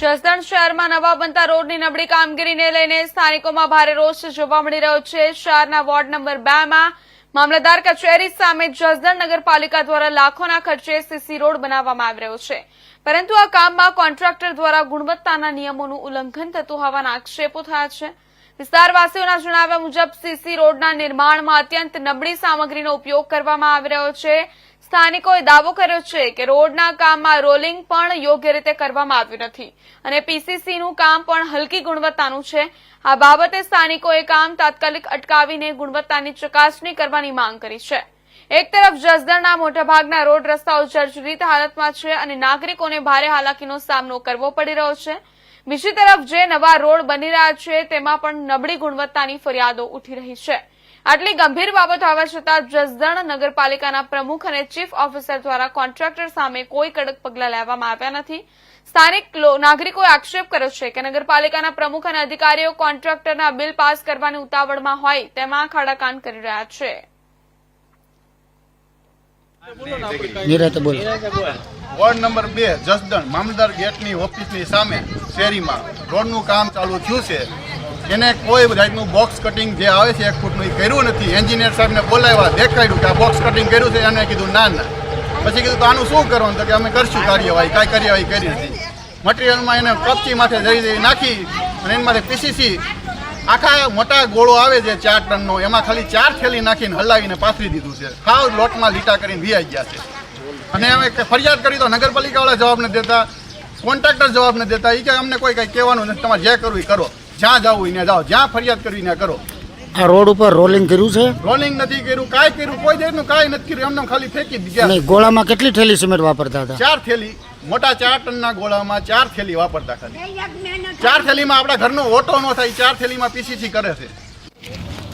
જસદણ શહેરમાં નવા બનતા રોડની નબળી કામગીરીને લઈને સ્થાનિકોમાં ભારે રોષ જોવા મળી રહ્યો છે. શહેરના વોર્ડ નંબર બે માં મામલતદાર કચેરી સામે જસદણ નગરપાલિકા દ્વારા લાખોના ખર્ચે સીસી રોડ બનાવવામાં આવી રહ્યો છે. પરંતુ આ કામમાં કોન્ટ્રાક્ટર દ્વારા ગુણવત્તાના નિયમોનું ઉલ્લંઘન થતું હોવાના આક્ષેપો થયા છે. વિસ્તારવાસીઓના જણાવ્યા મુજબ સીસી રોડના નિર્માણમાં અત્યંત નબળી સામગ્રીનો ઉપયોગ કરવામાં આવી રહ્યો છે. સ્થાનિકોએ દાવો કર્યો છે કે રોડના કામમાં રોલિંગ પણ યોગ્ય રીતે કરવામાં આવ્યું નથી અને પીસીસીનું કામ પણ હલકી ગુણવત્તાનું છે. આ બાબતે સ્થાનિકોએ કામ તાત્કાલિક અટકાવીને ગુણવત્તાની ચકાસણી કરવાની માંગ કરી છે. એક તરફ જસદણના મોટાભાગના રોડ રસ્તાઓ જર્જરિત હાલતમાં છે અને નાગરિકોને ભારે હાલાકીનો સામનો કરવો પડી રહ્યો છે. બીજી તરફ જે નવા રોડ બની રહ્યા છે, તેમાં પણ નબળી ગુણવત્તાની ફરિયાદો ઉઠી રહી છે. આટલી ગંભીર બાબત હોવા છતાં જસદણ નગરપાલિકાના પ્રમુખ અને ચીફ ઓફિસર દ્વારા કોન્ટ્રાક્ટર સામે કોઈ કડક પગલાં લેવામાં આવ્યા નથી. સ્થાનિક નાગરિકોએ આક્ષેપ કર્યો છે કે નગરપાલિકાના પ્રમુખ અને અધિકારીઓ કોન્ટ્રાક્ટરના બિલ પાસ કરવાની ઉતાવળમાં હોય તેમાં ખાડાકાન કરી રહ્યા છે. વોર્ડ નંબર બે, જસદણ મામલદાર ગેટની ઓફિસની સામે શેરીમાં. રોડનું કામ ચાલુ થયું છે. એને કોઈ જાતનું બોક્સ કટિંગ જે આવે છે, એક ફૂટનું એ કર્યું નથી. એન્જિનિયર સાહેબને બોલાવ્યા, દેખાડ્યું કે આ બોક્સ કટિંગ કર્યું છે. એને કીધું, ના ના. પછી કીધું, તો આનું શું કરવાનું? તો કે અમે કરશું કાર્યવાહી. કાંઈ કાર્યવાહી કરી નથી. મટીરિયલમાં એને કપચી માથે જઈ જઈ નાખી અને એની પીસીસી આખા મોટા ગોળો આવે છે, ચાર ટનનો. એમાં ખાલી ચાર થેલી નાખીને હલાવીને પાથરી દીધું છે. ખાવ લોટમાં લીટા કરીને વિયાઈ ગયા છે. અને અમે ફરિયાદ કરી તો નગરપાલિકાવાળા જવાબ નથી દેતા કોન્ટ્રાક્ટર જવાબ નથી દેતા. એ કે અમને કોઈ કંઈ કહેવાનું નથી. તમારે જે કરવું એ કરો. જ્યાં જવું એને જાઓ. જ્યાં ફરિયાદ કરવી ને કરો. આ રોડ ઉપર રોલિંગ કર્યું છે? રોલિંગ નથી કર્યું. કાંઈ કર્યું? કોઈ જાતનું કાંઈ નથી કર્યું. એમને ખાલી ફેંકી દીધા ગયા. ગોળામાં કેટલી થેલી સિમેન્ટ વાપરતા હતા? ચાર થેલી. મોટા ચાર ટનના ગોળામાં ચાર થેલી વાપરતા ખાલી. ચાર થેલીમાં આપણા ઘરનો ઓટો ન થાય ચાર થેલીમાં પીસીસી કરે છે.